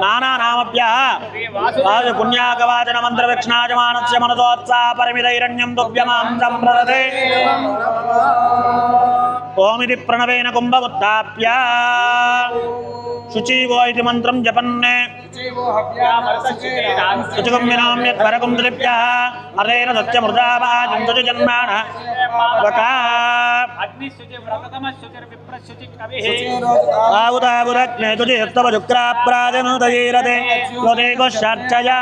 నానానామభ్య పుణ్యాకవాచన మంత్రవక్షణాజమానస్య మనసోత్సాహ పరిమితైరణ్యం దుభ్యమాం సంప్రదతే ఓమిది ప్రణవేన కుంభముత్థాప్య జన్మాణ వకా ఆవుదావురగ్నే తుజి యత్తవ శుక్రాప్రాజనుదయీరతే యోదేగోషార్చయా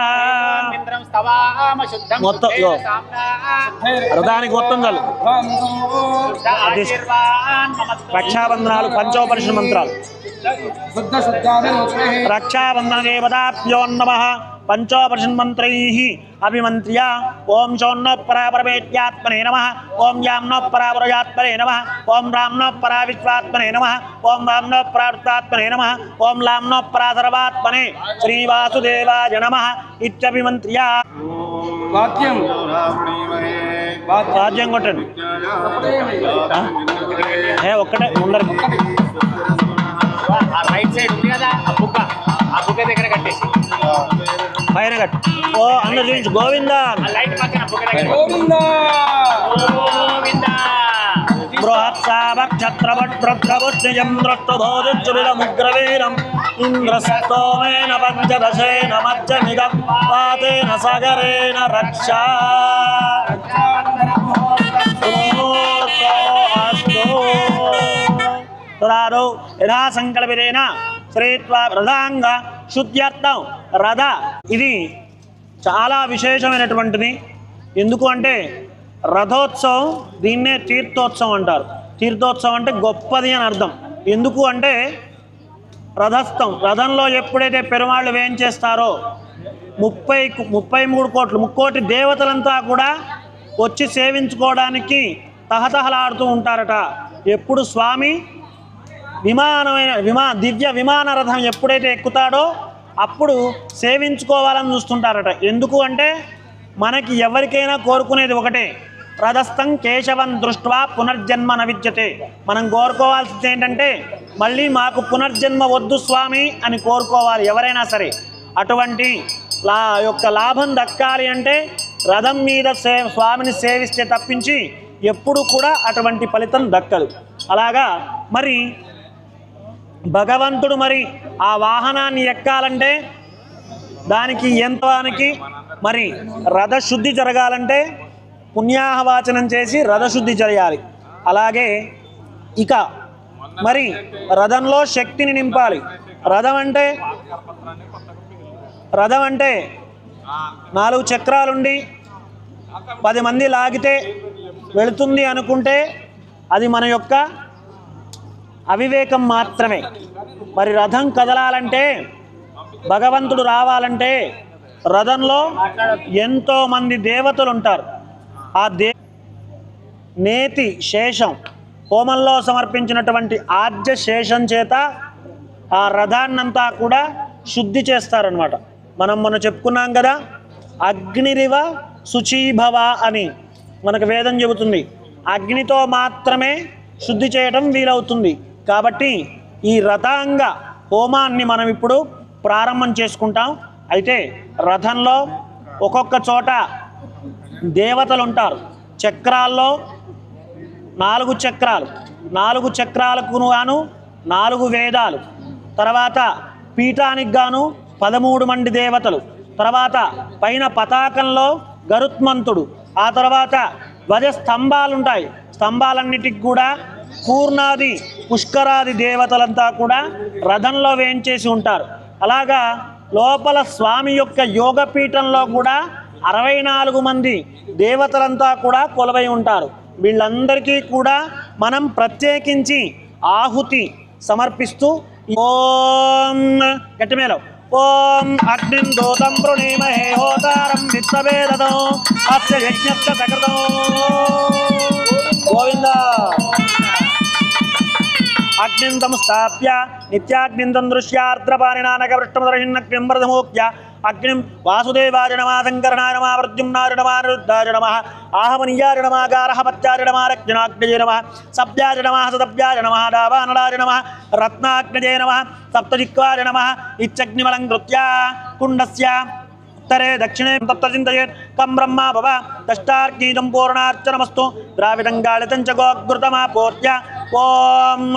మొత్తం ఇగో. రథానికి మొత్తం చాలు రక్షాబంధనాలు పంచోపనిషత్ మంత్రాలు శుద్ధ శుద్ధాభిరోచనే రక్షాబంధన దేవతాభ్యో నమ పంచోపనిషత్ మంత్రై అభిమంత్ర్య ఓం శోన్నో పరాపరమేత్యాత్మనే నమ ఓం యామ్నో పరాపరయాత్మనే నమ ఓం రామ్నో పరా విశ్వాత్మనే నమ ఓం వామ్నో పరావృత్తాత్మనే నమ ఓం ఆ? రైట్ సైడ్ ఉంది కదా ఆ బుక్క ఆ బుక్క దగ్గర కట్టేసి. పైన కట్టు. ఓ అందరు చూపించు. గోవిందా. ఆ లైట్ పక్కన బుక్క దగ్గర గోవిందా. గోవిందా. ఇంద్రస్తోమేన పంచదశేన మజ్జనిదం పాతేన సగరేణ రక్షా. సుమూర్తో అస్తు. తదాదౌ యథా సంకల్పితేన శ్రీత్వా రథాంగ శుద్ధ్యర్థం. రథ ఇది చాలా విశేషమైనటువంటిది. ఎందుకు అంటే రథోత్సవం దీన్నే తీర్థోత్సవం అంటారు. తీర్థోత్సవం అంటే గొప్పది అని అర్థం. ఎందుకు అంటే రథస్థం. రథంలో ఎప్పుడైతే పెరుమాళ్ళు వేయించేస్తారో ముప్పై ముప్పై మూడు కోట్లు ముక్కోటి దేవతలంతా కూడా వచ్చి సేవించుకోవడానికి తహతహలాడుతూ ఉంటారట. ఎప్పుడు స్వామి? విమానమైన విమా దివ్య విమాన రథం ఎప్పుడైతే ఎక్కుతాడో అప్పుడు సేవించుకోవాలని చూస్తుంటారట. ఎందుకు అంటే మనకి ఎవరికైనా కోరుకునేది ఒకటే. రథస్థం కేశవం దృష్ట్వా పునర్జన్మ నవిద్యతే. మనం కోరుకోవాల్సింది ఏంటంటే మళ్ళీ మాకు పునర్జన్మ వద్దు స్వామి అని కోరుకోవాలి ఎవరైనా సరే. అటువంటి లా యొక్క లాభం దక్కాలి అంటే రథం మీద సే స్వామిని సేవిస్తే తప్పించి ఎప్పుడు కూడా అటువంటి ఫలితం దక్కదు. అలాగా మరి భగవంతుడు మరి ఆ వాహనాన్ని ఎక్కాలంటే దానికి యంత్రానికి మరి రథశుద్ధి జరగాలంటే పుణ్యాహవాచనం చేసి రథశుద్ధి చేయాలి. అలాగే ఇక మరి రథంలో శక్తిని నింపాలి. రథం అంటే రథం అంటే నాలుగు చక్రాలుండి పది మంది లాగితే వెళుతుంది అనుకుంటే అది మన యొక్క అవివేకం మాత్రమే. మరి రథం కదలాలంటే భగవంతుడు రావాలంటే రథంలో ఎంతో మంది దేవతలు ఉంటారు ఆ దే నేతి శేషం హోమంలో సమర్పించినటువంటి ఆద్య శేషం చేత ఆ రథాన్నంతా కూడా శుద్ధి చేస్తారనమాట మనం మనం చెప్పుకున్నాం కదా అగ్నిరివ శుచీభవ అని మనకు వేదం చెబుతుంది. అగ్నితో మాత్రమే శుద్ధి చేయటం వీలవుతుంది. కాబట్టి ఈ రథాంగ హోమాన్ని మనం ఇప్పుడు ప్రారంభం చేసుకుంటాం. అయితే రథంలో ఒక్కొక్క చోట దేవతలు ఉంటారు. చక్రాల్లో నాలుగు చక్రాలు. నాలుగు చక్రాలకు గాను నాలుగు వేదాలు. తర్వాత పీఠానికి గాను పదమూడు మంది దేవతలు. తర్వాత పైన పతాకంలో గరుత్మంతుడు. ఆ తర్వాత ధ్వజ స్తంభాలు ఉంటాయి స్తంభాలన్నిటికి కూడా పూర్ణాది పుష్కరాది దేవతలంతా కూడా రథంలో వేయించేసి ఉంటారు. అలాగా లోపల స్వామి యొక్క యోగపీఠంలో కూడా అరవై నాలుగు మంది దేవతలంతా కూడా కొలవై ఉంటారు. వీళ్ళందరికీ కూడా మనం ప్రత్యేకించి ఆహుతి సమర్పిస్తూ ఓం గట్టిమేలో. ఓం అగ్నిం దూతం వృణీమహే హోతారం విత్తవేదం అస్య సకృతం. గోవింద. అగ్నిందం స్థాప్య నిత్యాగ్నిందం దృశ్యార్ద్రపాణినానకవృష్టమదర్హిన్నగ్నింబరధమోక్య అగ్నిం వాసుదేవాయ నమ శంకరణాయ నమ ప్రద్యుమ్నాయ నమ నిరుద్ధాయ నమ ఆహమనీయాయ నమ గారహపత్యాయ నమ రత్నాగ్నజే నమ సప్తదిక్వాయ నమ ఇచ్చగ్నిమలం కృత్య కుండస్య ఉత్తరే దక్షిణే తప్తచింతయేత్ కం బ్రహ్మ భవ దష్టార్గీతం పూర్ణార్చనమస్తు ద్రావిడం గాళితం చ గోఘృతమాపోర్య ఓం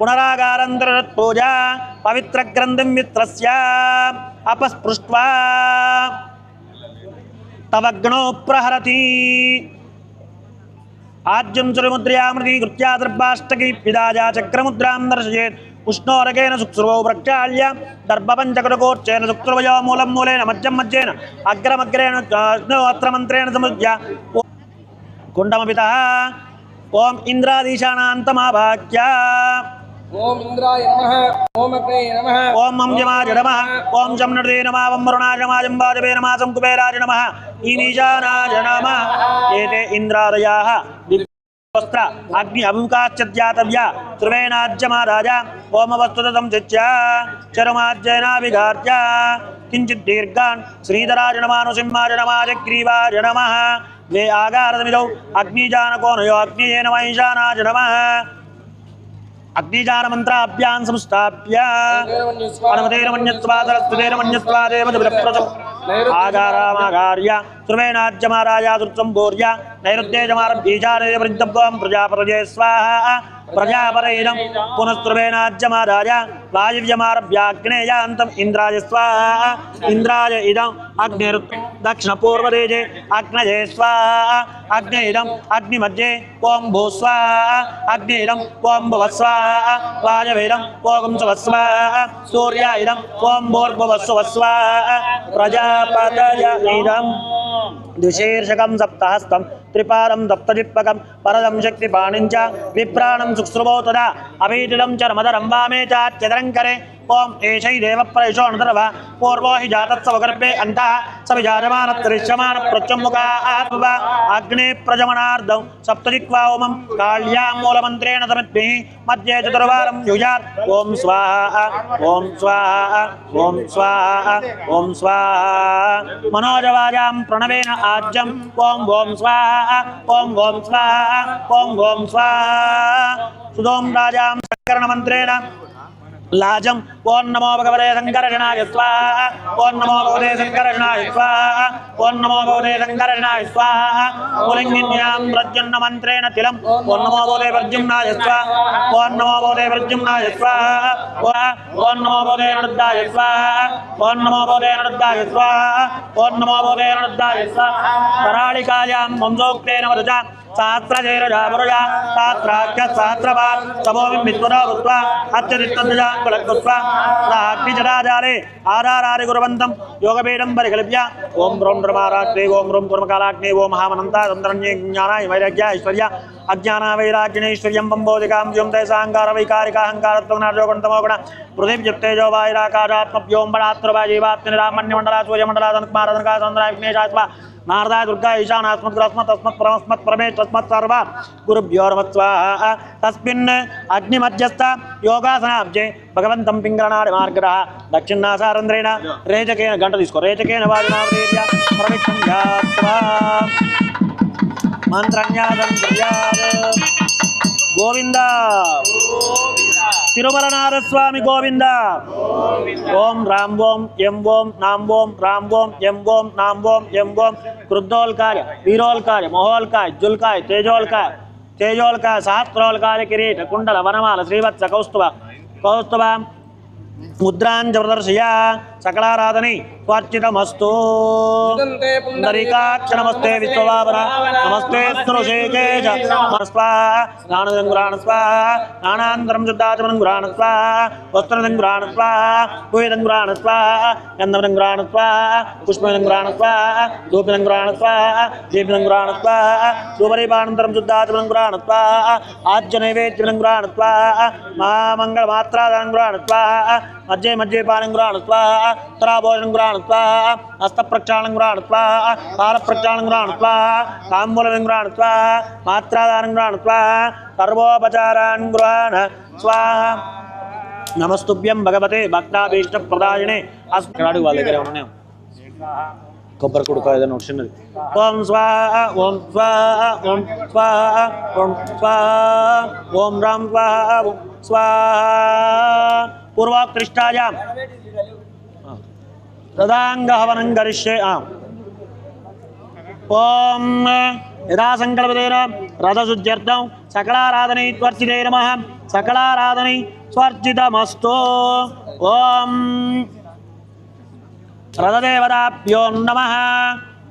సంయోజ్య ఉదగగ్రాభ్యాం పవిత్రాభ్యాం అంగుష్ఠనామికాభ్యాం పవిత్రగ్రంథం మిత్రస్య అపస్పృష్ట్వా. తవగ్నో ప్రహరతి. ఆజ్యం సురముద్రయామృతి కృత్యా పిదాజా చక్రముద్రాం దర్శయేత్. ఉష్ణోరకేన శుక్స్రువౌ ప్రక్షాళ్య దర్భపంచకటకోర్చేన శుక్స్రువయో మూలం మూలేన మధ్యం మధ్యేన అగ్రమగ్రేణ అత్రమంత్రేణ సముద్య. కుండమపిత. ఓం ఇంద్రాదీశానాంతమావాక్య ఓం ఇంద్రాయ నమః ఓం అగ్నే నమః ఓం మంజమాజ నమ ఓం జమ్నడే నమ ఓం వరుణాజ నమ జంబాజవే నమ సంకుబేరాజ నమ ఈనీశానాజ నమ ఏతే ఇంద్రాదయాః వస్త్ర అగ్ని అభిముఖాశ్చాతవ్య త్రివేణాజ్యమారాజ ఓమవస్తుతం చిత్య చరమాజ్యనా విఘార్య కించిత్ దీర్ఘాన్ శ్రీధరాజ నమానుసింహాజ నమాజగ్రీవాజ నమ ద్వే ఆగారదమిదౌ అగ్నిజానకోనయో అగ్నియే నమ ఈశానాజ నమ అగ్నిజానమంత్రాభ్యాం సంస్థాప్య. ఆగారామాగార్య త్రివేణాజ్యమారాజాదుర్సంభూర్య నైరుద్యేజమారభీజారేవృద్ధం ప్రజాపరజే స్వాహ. ప్రజాపరైదం పునస్త్రువేణాజ్యమారాజ వాయువ్యమారభ్యాగ్నేయాంతం ఇంద్రాయ స్వాహ. ఇంద్రాయ ఇదం అగ్నిరు దక్షిణ పూర్వదేజే అగ్నజే స్వాహ. అగ్నే అగ్ని మధ్యే ఓం భూ స్వాహ ఓం భువ వాయవేరం ఓం శువ స్వాహ ఓం భూర్భువ శువ ప్రజాపతయ ఇదం ద్విశీర్షకం సప్తహస్తం త్రిపారం దప్తజిప్పకం పరదం శక్తిపాణిం చ విప్రాణం శుశ్రువో తదా అభీటిలం చ రమదరం వామే చాత్యదరంకరే ఓం ఏషై దేవ ప్రయశో అనదరవ పూర్వో హి జాతత్సవ గర్భే అంతః స విజాయమాన దృశ్యమాన ప్రత్యముఖా ఆత్మ అగ్నే ప్రజమనార్దం సప్తజిక్వా ఓమం కాళ్యాం మూలమంత్రేణ మధ్యే చతుర్వారం యుజాత్ ఓం స్వాహ ఓం స్వాహ ఓం స్వాహ ఓం స్వాహ మనోజవాజాం ప్రణవేన ఆజ్యం ఓం ఓం స్వాహ ఓం ఓం స్వాహ ఓం ఓం స్వాహ సుధోం రాజాం సంకరణ మంత్రేణ లాజం. ఓం నమో భగవతే శంకరజనాయ స్వాహ ఓం నమో భగవతే శంకరజనాయ స్వాహ ఓం నమో భగవతే శంకరజనాయ స్వాహ పులింగిన్యాం ప్రద్యుమ్న మంత్రేణ తిలం. ఓం నమో భగవతే ప్రద్యుమ్నాయ స్వాహ ఓం నమో భగవతే ప్రద్యుమ్నాయ స్వాహ ఓం నమో భగవతే నరుద్దాయ స్వాహ ఓం నమో భగవతే నరుద్దాయ స్వాహ ఓం నమో భగవతే నరుద్దాయ స్వాహ కరాళికాయాం వంశోక్తేన వదజ. శాస్త్రజైరజామరుజా శాస్త్రాఖ్య శాస్త్రవాన్ సమోమిం విద్వరా భూత్వా అత్యదిష్టంకులకృత్వా అగ్నిజరాజాలే ఆధారారి గురువంతం యోగపీఠం పరికల్ప్య ओम द्रोम द्रमारात्रे ओम द्रोम कुर्मकालाग्ने, ओम महामनंता तंत्रण्ये ज्ञानाय वैराग्य ऐश्वर्य, अज्ञान वैराग्यनैश्वर्यं बम्बोधिकां ज्यों तैसाहंकार वैकारिकाहंकारत्वगुणाजोगुणतमोगुण पृथिवी सूर्य मंडला बड़ात्र वाजीवात्मनिरामण्यमंडला सूर्यमंडला धनकुमारधनका चंद्रा विघ्नेशास्वा नारदा दुर्गा ईशान अस्मत् परमस्मत् परमेश तस्मत् सर्वा गुरुभ्योर्मत्स्वाहा तस्मिन् अग्निमध्यस्थ, योगासनाब्जे భగవంతం పింగళనాడి మార్గర. దక్షిణాసారంధ్రేణ రేచకేన గంట తీసుకో. రేచకేన గోవింద తిరుమలనాథ స్వామి గోవింద. ఓం రాం ఓం ఎం ఓం నాం ఓం రాం ఓం ఎం ఓం నాం ఓం ఎం ఓం. క్రుద్ధోల్కాయ వీరోల్కాయ మహోల్కాయ జుల్కాయ తేజోల్కాయ తేజోల్కాయ సహస్రోల్కాయ కిరీట కుండల వనమాల శ్రీవత్స కౌస్తుభ কত ముద్రాంచ ప్రదర్శయ సకలారాధని స్వార్చితమస్తు పుండరీకాక్ష నమస్తే విశ్వవామన నమస్తే శ్రుషేకేశ స్వాహ స్నానదం గురాణ స్వాహ స్నానాంతరం శుద్ధాచమనం గురాణ స్వాహ వస్త్రదం గురాణ స్వాహ భూయదం గురాణ స్వాహ గంధవదం గురాణ స్వాహ పుష్పదం గురాణ స్వాహ ధూపదం గురాణ స్వాహ దీపదం గురాణ స్వాహ శుభరీపానంతరం శుద్ధాచమనం గురాణ స్వాహ ఆజ్య నైవేద్యం గురాణ స్వాహ మా మంగళ మాత్రాదనం గురాణ స్వాహ మధ్య మధ్య పానం గురాణ స్వాహ ఉత్తరాభోజనం గురాణ స్వాహ హస్త ప్రక్షాళనం గురాణ స్వాహ గురాణ స్వాహ తాంబూలం గురాణ స్వాహ మాత్రాదానం గురాణ స్వాహ సర్వోపచారాన్ గురాణ స్వాహ నమస్తుభ్యం భగవతే భక్తాభీష్ట ప్రదాయనే అస్కరాడు వాళ్ళ దగ్గర ఉన్నాయి కొబ్బరి కొడుకు ఏదైనా వచ్చినది ఓం స్వాహ ఓం స్వాహ ఓం స్వాహ ఓం స్వాహ ఓం రాం స్వాహ స్వాహ పూర్వాకృష్టాయాం తదాంగహవనం గరిష్యే ఆం ఓం యథా సంకల్పదేన రథశుద్ధ్యర్థం సకలారాధనై త్వర్చితే నమ సకలారాధనై స్వర్జితమస్తు ఓం రథదేవతాభ్యో నమ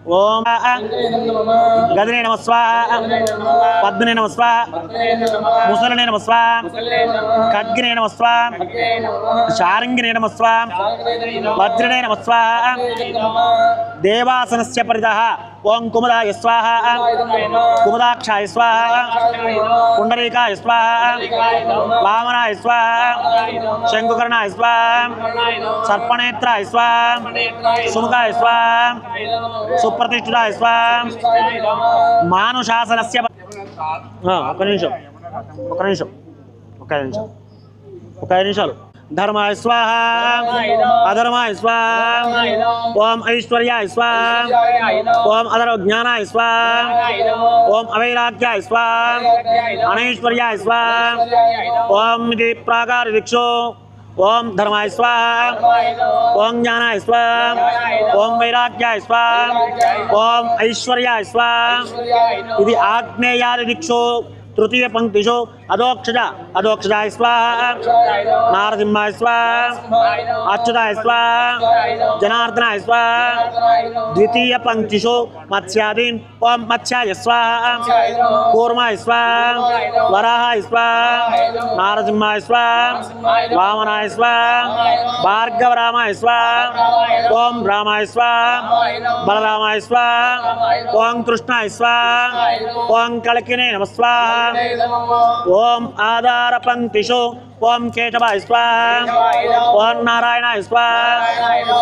ఓం గదినే నమ స్వాహ. పద్మనే నమ స్వాహ. ముసలనే నమ స్వాహ. ఖడ్గినే నమ స్వాహ. శారంగినే నమ స్వాహ. వజ్రనే నమ స్వాహ. దేవాసనస్య పరితః. ఓం కుమరాయ స్వాహ. కుమరాక్షాయ స్వాహ. పుండరీకాయ స్వాహ. వామనాయ స్వాహ. శంకుకర్ణాయ స్వాహ. సర్పనేత్రాయ స్వాహ. సుముఖాయ స్వాహ. సుప్రతిష్ఠితాయ స్వాహ. మానుశాసనస్య ఒక నిమిషం. ఒక నిమిషం. ఒక నిమిషం. ఒక ఐదు నిమిషాలు. ధర్మాయ స్వాహ అధర్మాయ స్వాహ ఓం ఐశ్వర్యాయ స్వాహ ఓం అధర జ్ఞానాయ స్వాహ ఓం అవైరాగ్యాయ స్వాహ అనైశ్వర్యాయ స్వాహ ఓం ఇది ప్రాకార దిక్షో ఓం ధర్మాయ స్వాహ ఓం జ్ఞానాయ స్వాహ ఓం వైరాగ్యాయ స్వాహ ఓం ఐశ్వర్యాయ స్వాహ ఇది ఆగ్నేయాది దిక్షో తృతీయ పంక్తిషు అధోక్షజ అధోక్షజాయ స్వాహ నారసింహాయ స్వాహ అచ్యుతాయ స్వాహ జనార్దనాయ స్వాహ ద్వితీయ పంక్తిషు మత్స్యాదీన్ ఓం మత్స్యాయ స్వాహ కూర్మాయ స్వాహ వరాహాయ స్వాహ నారసింహాయ స్వాహ వామనాయ స్వాహ భార్గవరామాయ స్వాహ ఓం రామాయ స్వాహ బలరామాయ స్వాహ ఓం కృష్ణాయ స్వాహ ఓం కళకినే నమ స్వాహ ఓం ఆధార పంక్తిషు ఓం కేశవాయ స్వాహ ఓం నారాయణ స్వాహ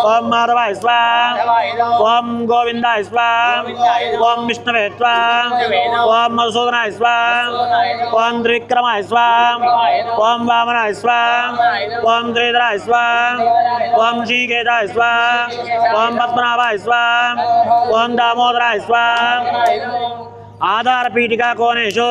ఓం మాధవాయ స్వాహ ఓం గోవిందాయ స్వాహ ఓం విష్ణవే స్వాహ ఓం మధుసూదనాయ స్వాహ ఓం త్రివిక్రమాయ స్వాహ ఓం వామనాయ స్వాహ ఓం శ్రీధరాయ స్వాహ ఓం శ్రీకేతాయ స్వాహ ఓం పద్మనాభాయ స్వాహ ఓం దామోదరాయ స్వాహ ఆధార పీఠికా కోణేశు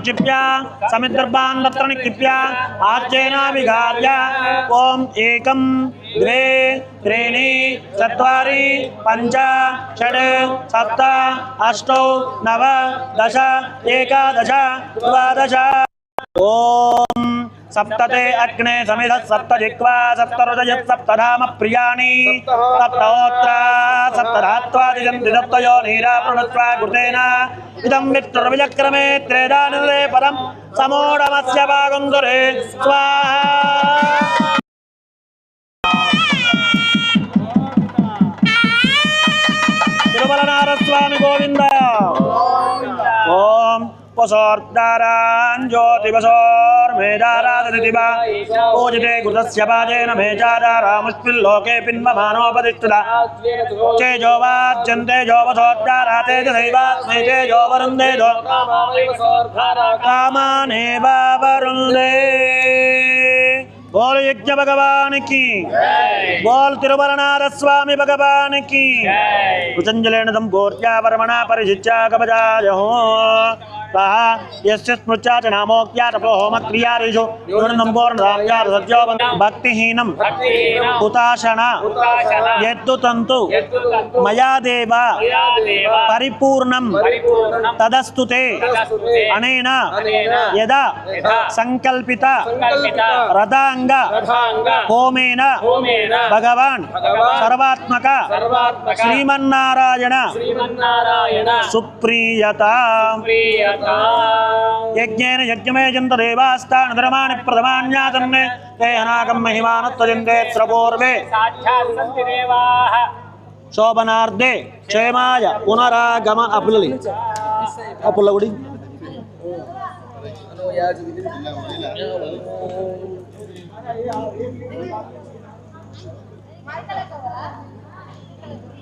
क्षिप्या समिद्रपान् तत्र निक्षिप्या आच्येनाभिघार्य ॐ एकं द्वे त्रीणि चत्वारि पञ्च षड् सप्त अष्टौ नव दश एकादश द्वादश। ॐ షడ్ సప్త అష్టౌ నవ దశ ఏకాదశ ద్వాదశ ఓం సప్తతే అగ్నే సమిధ సప్త జిక్వా సప్త రుజయ సప్తధామ ప్రియాణి సప్తోత్ర సప్తధాత్వాదిజంతి సప్తయో నీరా ప్రణత్వా కృతేన ఇదం విష్ణుర్విచక్రమే త్రేదానుదే పదం वसोर्दारान् ज्योतिवसोर्मेधाराददिवा पूजिते गुरुतस्य पादेन मेचारा रामुष्पिल्लोके पिन्ममानोपतिष्ठिता तेजो वाच्यन्ते जोवसोद्धारा तेजो वरुन्दे दो। कामानेवा वरुन्दे। बोल यज्ञ भगवान की। बोल तिरुवरनाथ स्वामी भगवान की। कुचंजलेन संपूर्त्या वर्मणा परिशिच्चा कपजा పరిశిత్యాగపజాయహో యస్య స్మృత్యా చ నామోక్త్యా తపోహోమక్రియాదిషు న్యూనం పూర్ణధామ్యాద సత్యో భక్తిహీనం హుతాశన యత్తు తంతు మయా దేవ పరిపూర్ణం తదస్తుతే అనేన యదా సంకల్పిత రథాంగ హోమేన భగవాన్ సర్వాత్మక శ్రీమన్నారాయణ यज्ञेन यज्ञमेजन्त देवास्तान् धर्माणि प्रथमान्यासन्ने ते अनागं महिमानत्वजन्ते त्रपूर्वे शोभनार्दे क्षेमाय पुनरागम अपुलि अपुलगुडि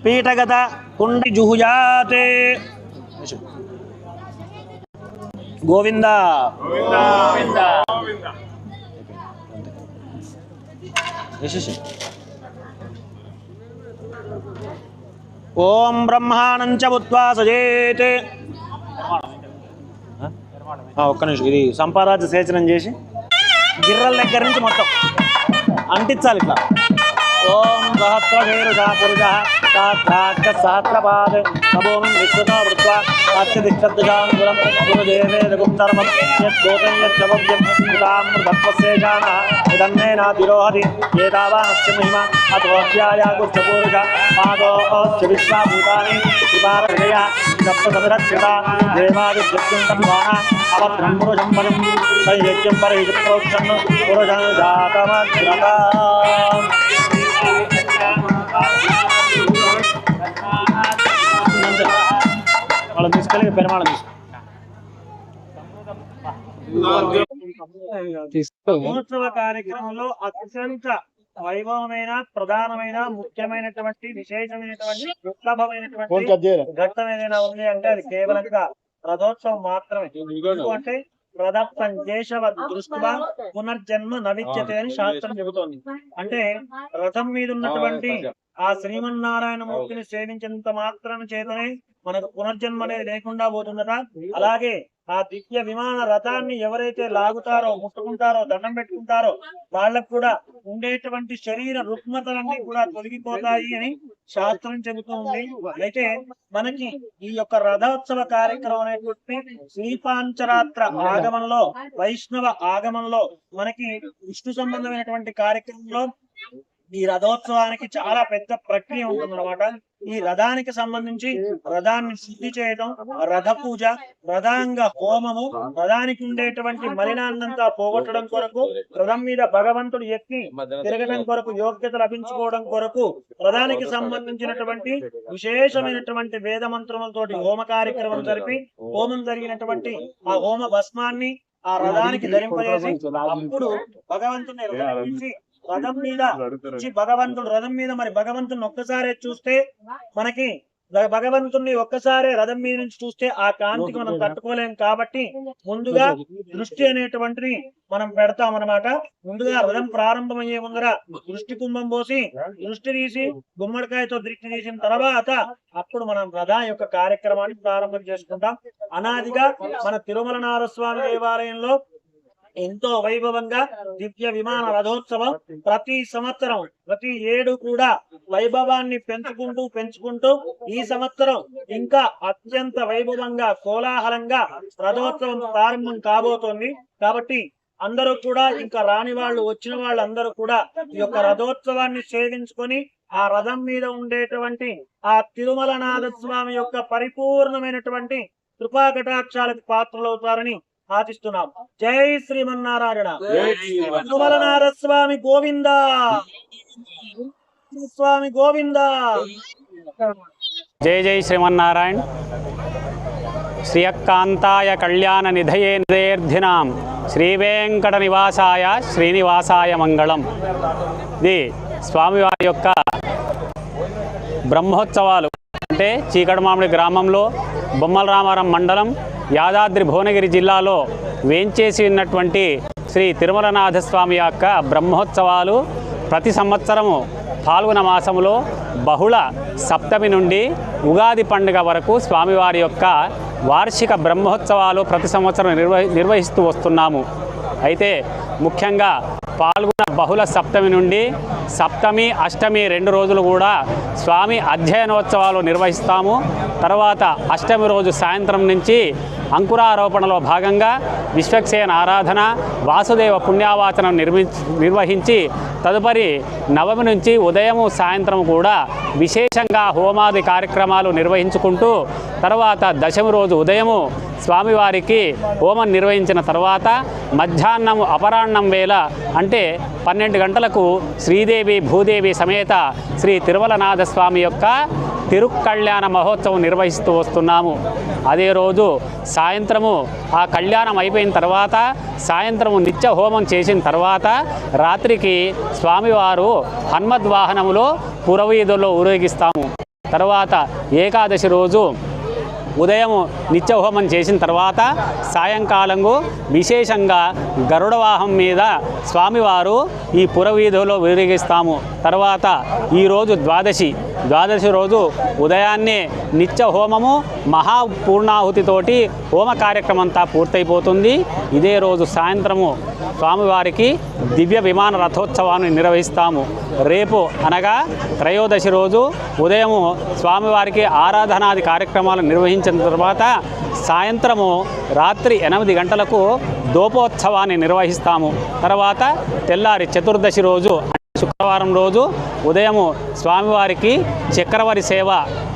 पीठगत గోవింద. ఓం బ్రహ్మాణంచ బుద్ధ్వా సజేత్. ఒక్క నిమిషం. ఇది సంపారాజ్య సేచనం చేసి గిర్రల దగ్గర నుంచి మొత్తం అంటించాలి ఇట్లా. ఓం సహస్రశీరుష పురుష సాక్షాత్ సహస్రపాద్ నభూమిం విశ్వతో వృత్వా అత్యధిష్టద్జానుగులం గురుదేవేద గుప్తర్మం యద్భూతం యచ్చవ్యం సుతామృతత్వశేషాణः ఇదన్నేనాతిరోహతి ఏతావానస్య మహిమ అతోऽధ్యాయాగుశ్చ పాదోశ్చ విశ్వాభూతాని కృపారవిజయ సప్తసవిరక్షిత దేవాదిత్యంతం బాణ అవభ్రం పురుషం పదం సైయజ్యం పరైషు ప్రోక్షం పురుషం వాళ్ళని తీసుకెళ్ళి పెరుమాళం తీసుకో. మహోత్సవ కార్యక్రమంలో అత్యంత వైభవమైన ప్రధానమైన ముఖ్యమైనటువంటి విశేషమైనటువంటి దుర్లభమైనటువంటి ఘట్టం ఏదైనా ఉంది అంటే అది కేవలంగా రథోత్సవం మాత్రమే. ఎందుకంటే రథ సంకేశవ దృష్టిగా పునర్జన్మ నవిద్యతే అని శాస్త్రం చెబుతోంది. అంటే రథం మీద ఉన్నటువంటి ఆ శ్రీమన్నారాయణ మూర్తిని సేవించినంత మాత్రం చేతనే మనకు పునర్జన్మ అనేది లేకుండా పోతుందట అలాగే ఆ దివ్య విమాన రథాన్ని ఎవరైతే లాగుతారో ముట్టుకుంటారో దండం పెట్టుకుంటారో వాళ్ళకు కూడా ఉండేటువంటి శరీర రుగ్మతలన్నీ కూడా తొలగిపోతాయి అని శాస్త్రం చెబుతూ ఉంది. అయితే మనకి ఈ యొక్క రథోత్సవ కార్యక్రమం అనేటువంటి శ్రీపాంచరాత్ర ఆగమంలో వైష్ణవ ఆగమంలో మనకి విష్ణు సంబంధమైనటువంటి కార్యక్రమంలో ఈ రథోత్సవానికి చాలా పెద్ద ప్రక్రియ ఉంటుందన్నమాట. ఈ రథానికి సంబంధించి రథాన్ని శుద్ధి చేయడం రథ పూజ రథాంగ హోమము రథానికి ఉండేటువంటి మలినాన్నంతా పోగొట్టడం కొరకు రథం మీద భగవంతుడు ఎక్కి తిరగడం కొరకు యోగ్యత లభించుకోవడం కొరకు రథానికి సంబంధించినటువంటి విశేషమైనటువంటి వేద మంత్రములతోటి హోమ కార్యక్రమం జరిపి హోమం జరిగినటువంటి ఆ హోమ భస్మాన్ని ఆ రథానికి ధరింపజేసి అప్పుడు భగవంతుని రథం మీద భగవంతుడు రథం మీద మరి భగవంతుని ఒక్కసారే చూస్తే మనకి భ- భగవంతుణ్ణి ఒక్కసారే రథం మీద నుంచి చూస్తే ఆ కాంతికి మనం తట్టుకోలేం కాబట్టి ముందుగా దృష్టి అనేటువంటిది మనం పెడతాం అన్నమాట. ముందుగా రథం ప్రారంభమయ్యే ముందర దృష్టి కుంభం పోసి దృష్టి తీసి గుమ్మడికాయతో దృష్టి తీసిన తర్వాత అప్పుడు మనం రథ యొక్క కార్యక్రమాన్ని ప్రారంభం చేసుకుంటాం. అనాదిగా మన తిరుమల నారస్వామి దేవాలయంలో ఎంతో వైభవంగా దివ్య విమాన రథోత్సవం ప్రతి సంవత్సరం ప్రతి ఏడు కూడా వైభవాన్ని పెంచుకుంటూ పెంచుకుంటూ ఈ సంవత్సరం ఇంకా అత్యంత వైభవంగా కోలాహలంగా రథోత్సవం ప్రారంభం కాబోతోంది. కాబట్టి అందరూ కూడా ఇంకా రాని వాళ్ళు వచ్చిన వాళ్ళందరూ కూడా ఈ యొక్క రథోత్సవాన్ని సేవించుకొని ఆ రథం మీద ఉండేటువంటి ఆ తిరుమలనాథ స్వామి యొక్క పరిపూర్ణమైనటువంటి కృపా కటాక్షాలకు పాత్రలవుతారని ఆశిస్తున్నాం జై శ్రీమన్నారాయణ. తిరుమలనాథ స్వామి గోవింద. స్వామి గోవింద. జై జై శ్రీమన్నారాయణ. శ్రియకాంతాయ కళ్యాణ నిధయే నిధేర్ధినాం. శ్రీవేంకట నివాసాయ శ్రీనివాసాయ మంగళం. ఇది స్వామివారి యొక్క బ్రహ్మోత్సవాలు. అంటే చీకటమామిడి గ్రామంలో బొమ్మలరామారం మండలం యాదాద్రి భువనగిరి జిల్లాలో వేంచేసి ఉన్నటువంటి శ్రీ తిరుమలనాథస్వామి యొక్క బ్రహ్మోత్సవాలు ప్రతి సంవత్సరము పాల్గొన మాసంలో బహుళ సప్తమి నుండి ఉగాది పండుగ వరకు స్వామివారి యొక్క వార్షిక బ్రహ్మోత్సవాలు ప్రతి సంవత్సరం నిర్వ నిర్వహిస్తూ వస్తున్నాము. అయితే ముఖ్యంగా పాల్గొన బహుళ సప్తమి నుండి సప్తమి అష్టమి రెండు రోజులు కూడా స్వామి అధ్యయనోత్సవాలు నిర్వహిస్తాము. తర్వాత అష్టమి రోజు సాయంత్రం నుంచి అంకురారోపణలో భాగంగా విశ్వక్సేన ఆరాధన వాసుదేవ పుణ్యావాచనం నిర్మి నిర్వహించి తదుపరి నవమి నుంచి ఉదయము సాయంత్రం కూడా విశేషంగా హోమాది కార్యక్రమాలు నిర్వహించుకుంటూ తర్వాత దశమి రోజు ఉదయము స్వామివారికి హోమం నిర్వహించిన తర్వాత మధ్యాహ్నం అపరాహ్నం వేళ అంటే పన్నెండు గంటలకు శ్రీదేవి భూదేవి సమేత శ్రీ తిరుమలనాథ స్వామి యొక్క తిరుక్కళ్యాణ మహోత్సవం నిర్వహిస్తూ వస్తున్నాము. అదే రోజు సాయంత్రము ఆ కళ్యాణం అయిపోయిన తర్వాత సాయంత్రము నిత్య హోమం చేసిన తర్వాత రాత్రికి స్వామివారు హన్మద్వాహనములో పురవీధుల్లో ఊరేగిస్తాము. తర్వాత ఏకాదశి రోజు ఉదయం నిత్యహోమం చేసిన తర్వాత సాయంకాలము విశేషంగా గరుడవాహం మీద స్వామివారు ఈ పురవీధిలో ఊరేగిస్తాము తర్వాత ఈరోజు ద్వాదశి. ద్వాదశి రోజు ఉదయాన్నే నిత్య హోమము మహాపూర్ణాహుతితోటి హోమ కార్యక్రమం అంతా పూర్తయిపోతుంది. ఇదే రోజు సాయంత్రము స్వామివారికి దివ్య విమాన రథోత్సవాన్ని నిర్వహిస్తాము. రేపు అనగా త్రయోదశి రోజు ఉదయము స్వామివారికి ఆరాధనాది కార్యక్రమాలు నిర్వహించిన తర్వాత సాయంత్రము రాత్రి ఎనిమిది గంటలకు దోపోత్సవాన్ని నిర్వహిస్తాము. తర్వాత తెల్లారి చతుర్దశి రోజు శుక్రవారం రోజు ఉదయము స్వామివారికి చక్రవరి సేవ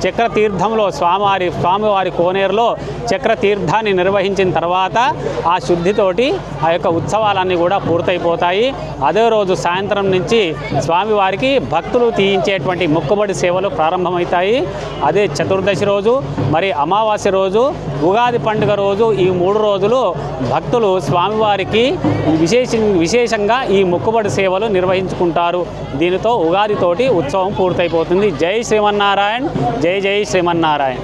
చక్ర తీర్థంలో స్వామివారి స్వామివారి కోనేరులో చక్ర తీర్థాన్ని నిర్వహించిన తర్వాత ఆ శుద్ధితోటి ఆ యొక్క ఉత్సవాలన్నీ కూడా పూర్తయిపోతాయి. అదే రోజు సాయంత్రం నుంచి స్వామివారికి భక్తులు తీయించేటువంటి మొక్కుబడి సేవలు ప్రారంభమవుతాయి. అదే చతుర్దశి రోజు మరి అమావాస్య రోజు ఉగాది పండుగ రోజు ఈ మూడు రోజులు భక్తులు స్వామివారికి విశేష విశేషంగా ఈ మొక్కుబడి సేవలు నిర్వహించుకుంటారు. దీనితో ఉగాదితోటి ఉత్సవం పూర్తయిపోతుంది. జై శ్రీమన్నారాయణ జై జై శ్రీమన్నారాయణ.